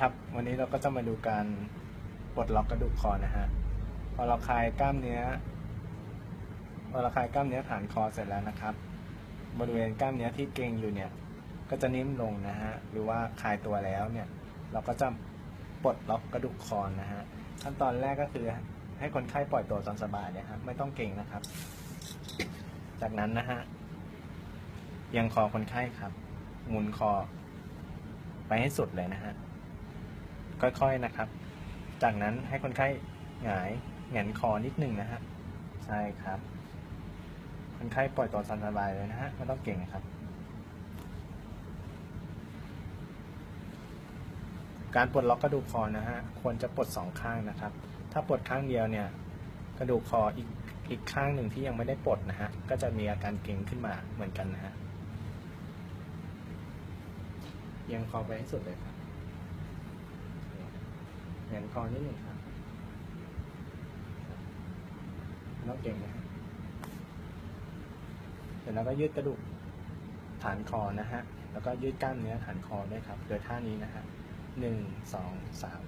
ครับวันนี้เราก็จะมาดูการปลดล็อกกระดูกคอนะฮะพอเราคลายกล้ามเนื้อพอเราคลายกล้ามเนื้อฐานคอเสร็จแล้วนะครับ บริเวณกล้ามเนื้อที่เกร็งอยู่เนี่ย ก็จะนิ่มลงนะฮะหรือว่าคลายตัวแล้วเนี่ย เราก็จะปลดล็อกกระดูกคอนะฮะขั้นตอนแรกก็คือให้คนไข้ปล่อยตัวตอนสบายเนี่ยครับไม่ต้องเก่งนะครับ จากนั้นนะฮะยังคอคนไข้ครับหมุนคอ ไปให้สุดเลยนะฮะ ค่อยๆนะครับ จากนั้นให้คนไข้หงายแหงนคอนิดหนึ่งนะฮะใช่ครับ คนไข้ปล่อยตัวสบายเลยนะฮะไม่ต้องเก่งครับ การปลดล็อกกระดูกคอนะฮะควรจะปลดสองข้างนะครับ ถ้าปลดข้างเดียวเนี่ยกระดูกคออีกอีกข้างหนึ่งที่ยังไม่ได้ปลดนะฮะก็จะมีอาการเกร็งขึ้นมาเหมือนกันนะฮะยังคอไปให้สุดเลยครับ นคอนิดหนึ่งครับน้องเก่งนะฮะเสร็จแล้วก็ยืดกระดูกฐานคอนะฮะ แล้วก็ยืดกล้ามเนื้อฐานคอด้วยครับ โดยท่านี้นะฮะหนึ่งสองสาม